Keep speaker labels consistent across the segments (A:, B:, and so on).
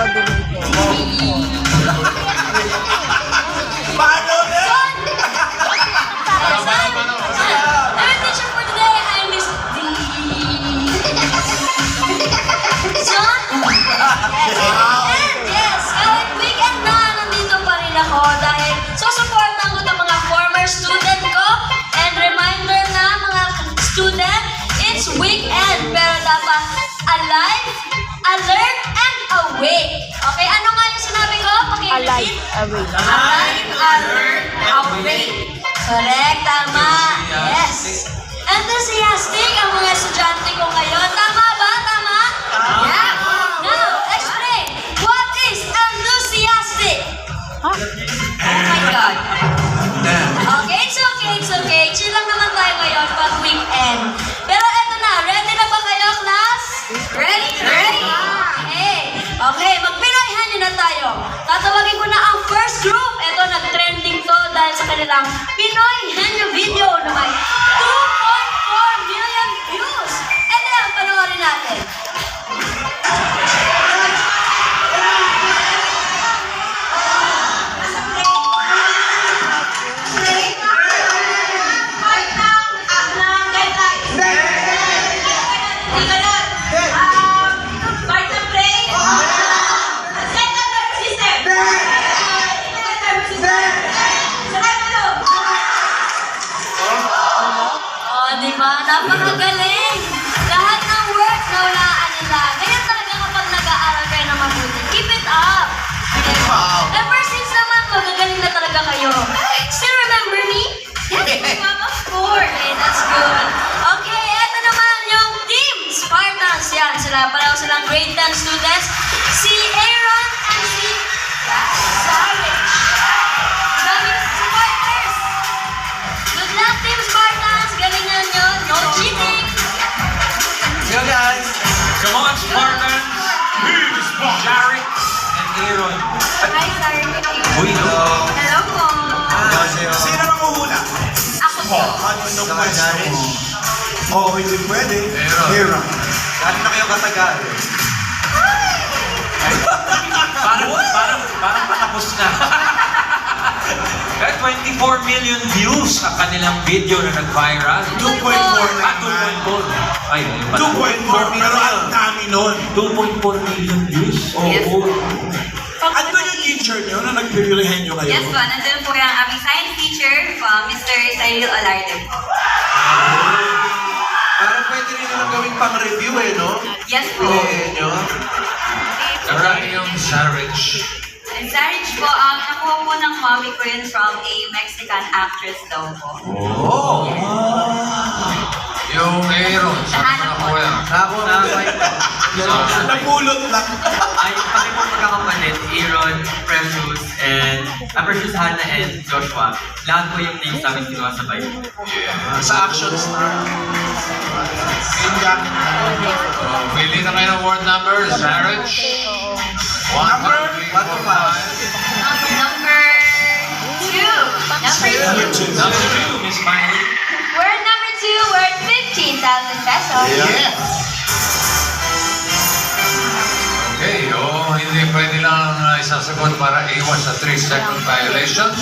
A: Alhamdulillah. Awake.
B: Alive,
A: alert, awake. Correct, tama. Yes. Enthusiastic ang mga estudyante ko ngayon. Tama ba? Tama? Yeah. Now, dahil sa silang grade 10 students. Si Aaron and si Savage. Dami supporters. Good luck, Team Spartans! Galingan nyo! No cheating!
C: Yo guys!
D: Come on, Spartans! Jarek and Aaron.
A: Hi, sir.
D: Uy, no.
A: Hello po.
C: Sino ang uhula?
A: Ako po.
C: Ano nung pwesto mo? Oo, hindi pwede.
D: Meron.
C: Hira.
E: Gano'n na kayo katagal?
D: Parang, parang, parang patapos na. Kaya 24 million views ang kanilang video na nag-viral.
C: 2.4 na
D: Ah,
C: naman.
D: 2.4. Ay, ayun pala.
C: 2.4 pero ang dami nun.
D: 2.4 million views?
F: Yes.
D: Oo.
C: Ano yung teacher niyo na nagpipilihan niyo kayo?
F: Yes po, nandun po yung aming science teacher, po, Mr. Cyril Alarde po.
E: Rin naman gawing pang-review eh, no?
F: Yes po.
E: Eh, nyo?
D: Karami yung Sarich.
F: And Sarich po, um, nakuha po ng mommy ko yun from a Mexican actress daw po.
D: Oh! Yung Aaron, saan mo nakuha
E: mo ba ito?
C: Napulot lang.
G: Ay, pati po magkakapatid, Aaron, Precious, and ah, Precious Hannah and Joshua. Lahat po yung names namin Bible.
D: Yeah.
C: Sa action star. Inga.
D: Oh, pili na kayo ng word number, Sarich. One,
C: Number?
D: two, three, four,
E: five.
F: Number two. Number two.
D: Number two, Miss Miley.
A: Word number two, worth 15,000 pesos.
C: Yes.
D: Okay, oh, hindi pwede lang uh, isasagot para iwas sa 3-second violation.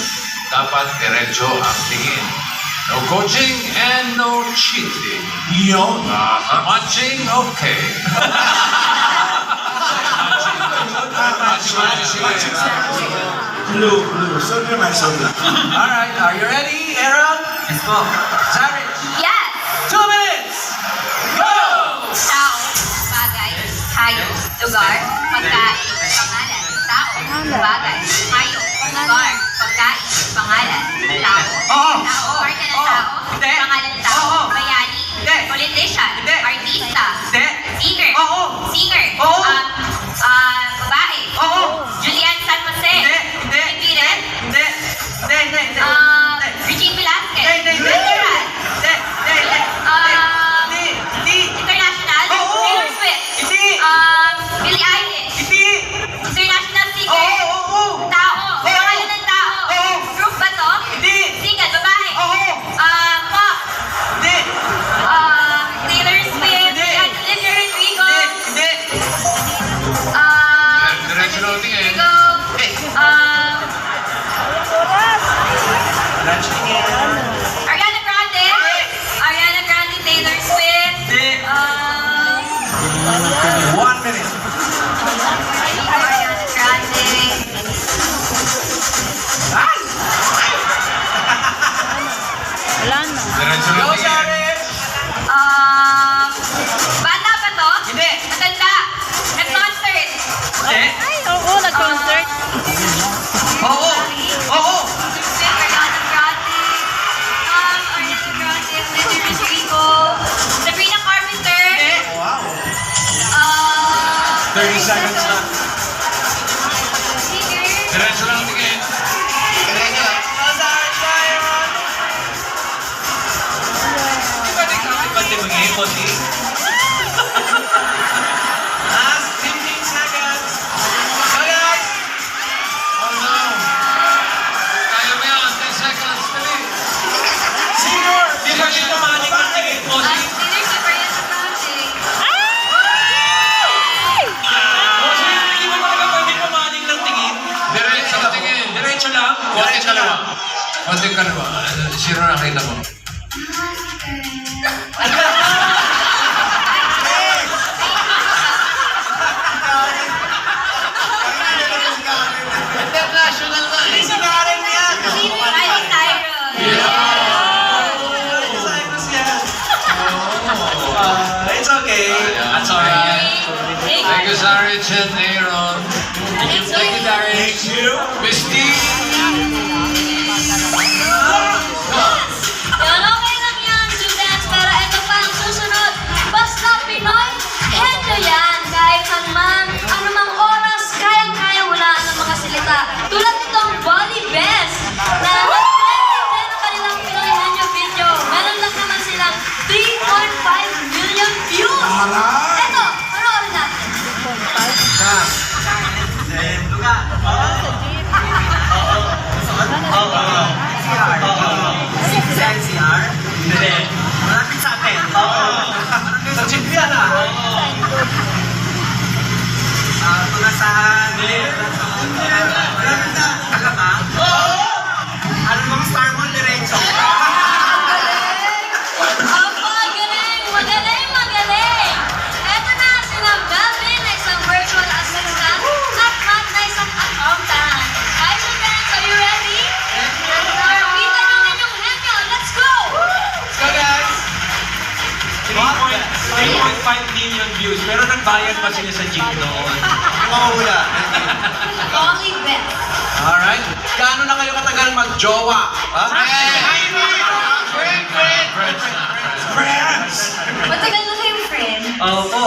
D: Dapat diretso ang tingin. No coaching and no cheating.
C: Yun.
D: Uh, matching, okay. matching, matching,
C: Blue, blue. So naman, so na.
E: Alright, are you ready, Aaron?
G: Yes po.
E: Sarich,
A: Yes!
E: two minutes! Go!
F: Tao, bagay, hayop, lugar, pagkain, pangalan, tao, bagay, hayop, lugar, pagkain, pangalan, tao, tao, marka ng
E: Oo.
F: tao,
E: Hindi.
F: pangalan ng tao,
E: Oo.
F: bayani,
E: Hindi.
F: politician,
E: Hindi.
F: artista,
E: Hindi.
F: singer,
E: Oo.
F: singer,
E: Oo.
F: um, ah, babae,
E: Oo.
F: Julian San Jose,
E: Hindi, hindi, Hindi, hindi, hindi, hindi.
F: um,
D: Alabanme de Sino nakita
A: 3.5 million views,
H: pero nagbayad pa sila sa jeep noon.
E: Mahula.
A: Only best.
E: Alright. Gaano na kayo katagal mag-jowa? Ha? Friends!
A: Matagal na kayong friend.
I: Opo.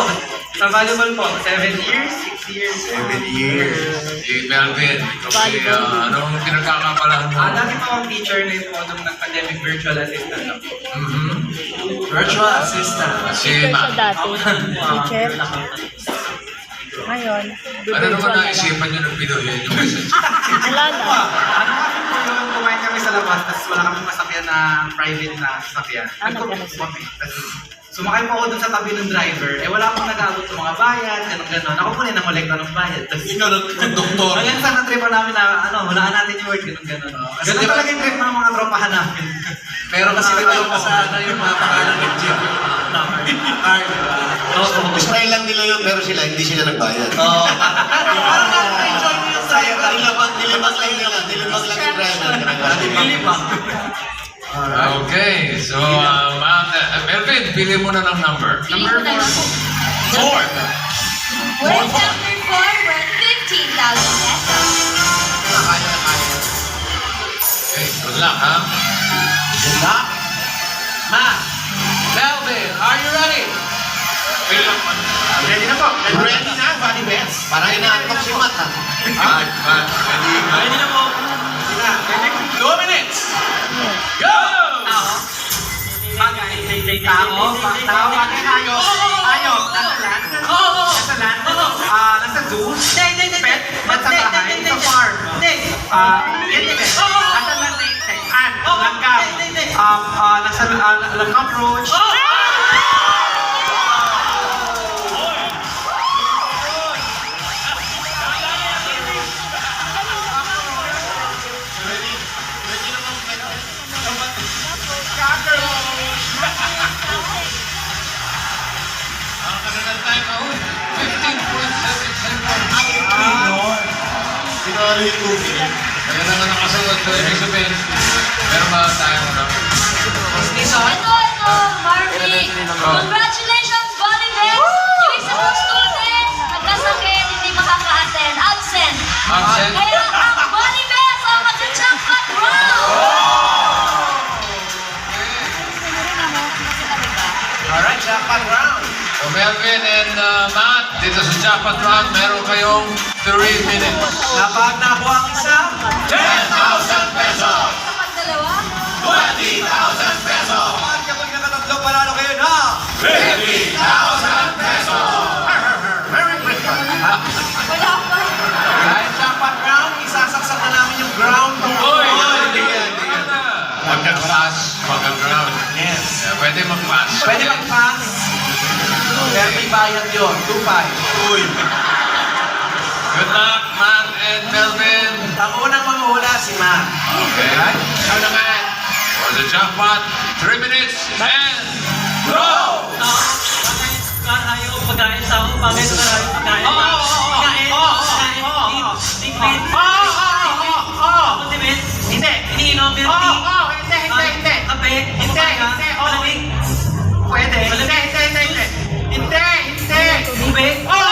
I: Sa volleyball po, 7 years, 6 years.
E: Seven years.
D: Si Melvin, kasi uh, anong pinagkakapalan mo?
I: Ah, dati po akong teacher ngayon po nung nag-pandemic virtual assistant ako.
D: Mhm.
E: Virtual assistant.
D: Si Matt.
B: dati, teacher. Ngayon,
D: Ano naman naisipan niyo ng Pinoy yun yung message?
B: Wala na.
G: Ano po kumain kami sa labas, tapos wala kami masakyan na private na sasakyan.
B: Ah,
G: kami. Tapos Sumakay po ako dun sa tabi ng driver, eh wala pong nag-aabot ng mga bayad, ganun ganon Ako po rin namolekta ng bayad. Tapos
E: Ikaw ng doktor.
G: hanggang sa na-tripan namin na, ano, hulaan natin yung word, ganun ganon
E: Kasi
G: Ganun talaga yung trip ng mga tropahan namin.
E: Pero kasi di ba yung kasana yung mga pangalan ng jeep? Card?
G: Oo.
J: Gusto lang nila yun, pero sila, hindi sila nagbayad.
G: Oo.
E: Parang na-enjoy mo yung
J: Kaya
E: driver.
J: nilibag, nilibag lang nila, nilibag lang yung driver.
G: Nilibang.
D: Okay, so uh, Matt, uh, Melvin, pili mo na ng number.
A: Number 4 po.
E: Four.
A: Word number 4 worth 15,000 pesos.
D: Okay, good luck, ha?
E: Ready
J: na po. Ready na, body bets. Parang inaantok si Matt, ha?
D: Matt, Matt, ready?
H: Ready na po.
E: Two minutes. Go!
G: Tao. Tao. Tao. Hayop. Hayop. Nasa land. Nasa land. Ah, nasa zoo. Pet. Nasa bahay. Sa farm. Ah, animal. Nasa land na insect. Ant. Langgam. Um, ah, nasa ah, lang cockroach.
D: Ko, ibig sabihin, meron ba tayong ano?
A: Ito, ito, Marvin. Congratulations, Body Best! Yung isa mong student, nagkasakit, hindi makaka-attend, absent.
D: Absent?
A: Kaya ang Body Best ang mag-jackpot round!
E: Alright, jackpot round.
D: So Melvin and uh, Matt, dito sa jackpot round, meron kayong 3 minutes.
K: Kapag nakuha ang isa,
D: pwede mag-pass.
K: Pwede mag-pass. Pero may bayad yun, 2-5. Uy.
D: Good luck, Matt and Melvin.
K: Ang unang manghula si Matt.
D: Okay.
K: Ikaw naman.
D: For the jackpot, 3 minutes and go!
G: Ayaw pagkain sa ako, pagkain sa tayo, pagkain.
K: Oo, oo, oo.
G: Pagkain,
K: oo,
G: pagkain,
K: oo, oo. Oo, oo. Hindi.
G: Iniinom, pero
K: Oo,
G: Kape,
K: Hindi, hindi, oo.
G: malamig,
K: Pwede. Hindi, hindi, hindi, hindi. Hindi, hindi.
G: tubig.
K: Oo.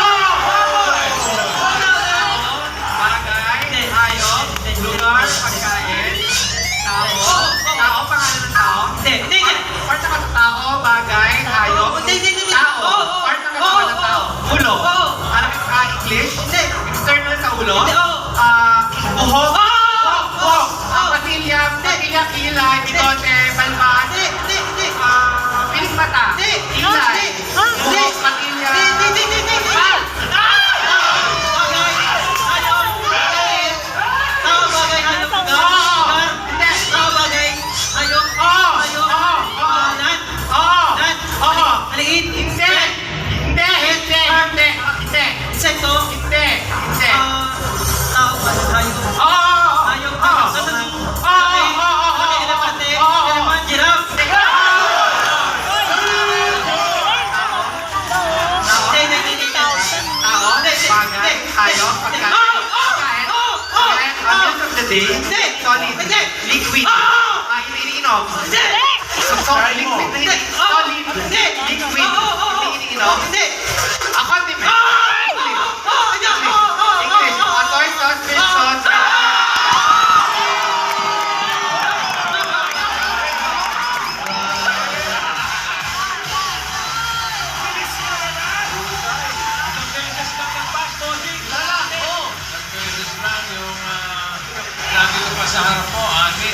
K: Day,
G: Hindi.
K: solid.
G: Hindi.
K: Liquid.
G: Oo.
K: Ah, iniinom.
G: Hindi.
K: So, solid, liquid.
G: Hindi.
K: hindi-. Solid.
G: Hindi.
K: Liquid.
G: Oo, oo, oo.
K: Hindi iniinom.
G: Hindi.
D: Sa harap mo, ani.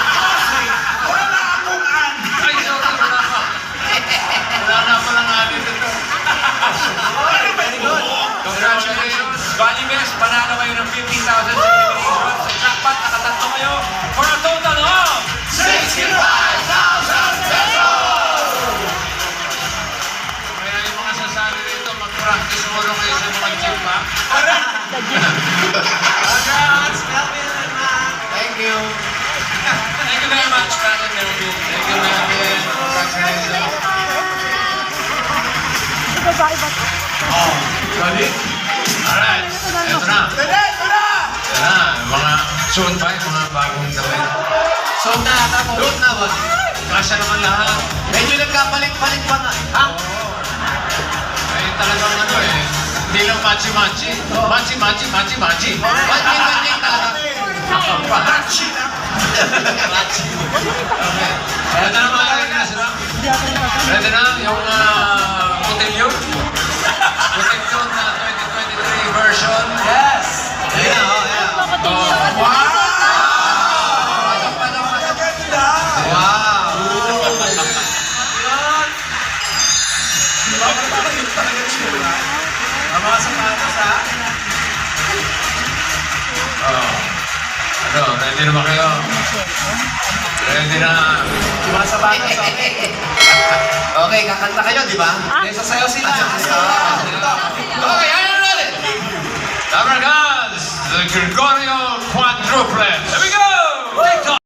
C: Wala akong an!
D: Ay, sorry, wala pa. Wala na palang ani dito.
C: Very good.
D: Congratulations, Bunny Best. Panalo kayo ng 50,000 sa elimination. Sa jackpot, nakatatlo kayo for a total of
J: 65,000
D: Solid. Alright, eto na. Na, mga ba yung mga bagong damit?
K: So na, tapos.
J: Doon na, boss.
D: Kasya naman lahat.
J: Medyo nagkapalit-palit pa nga. Ha?
D: Ay, talagang ano eh. Hindi lang machi-machi. Machi-machi, machi-machi.
J: Machi-machi talaga.
C: Tachi na.
D: Okay. Ready na mga ready na sila? Ready na yung uh, na 2023 version.
K: Yes.
J: Ayun na, oh.
D: Oh,
C: Wow!
J: Maganda. Wow.
C: Yun talaga tsura.
K: Ang mga sapatos ha.
D: oh. Ano, ready na ba kayo? Ready na.
K: Yung mga sapatos okay.
J: Okay, kakanta kayo, di ba?
K: May sasayaw sila.
D: Okay, are you ready? Abra the Gregorio quadruplet. Here we go!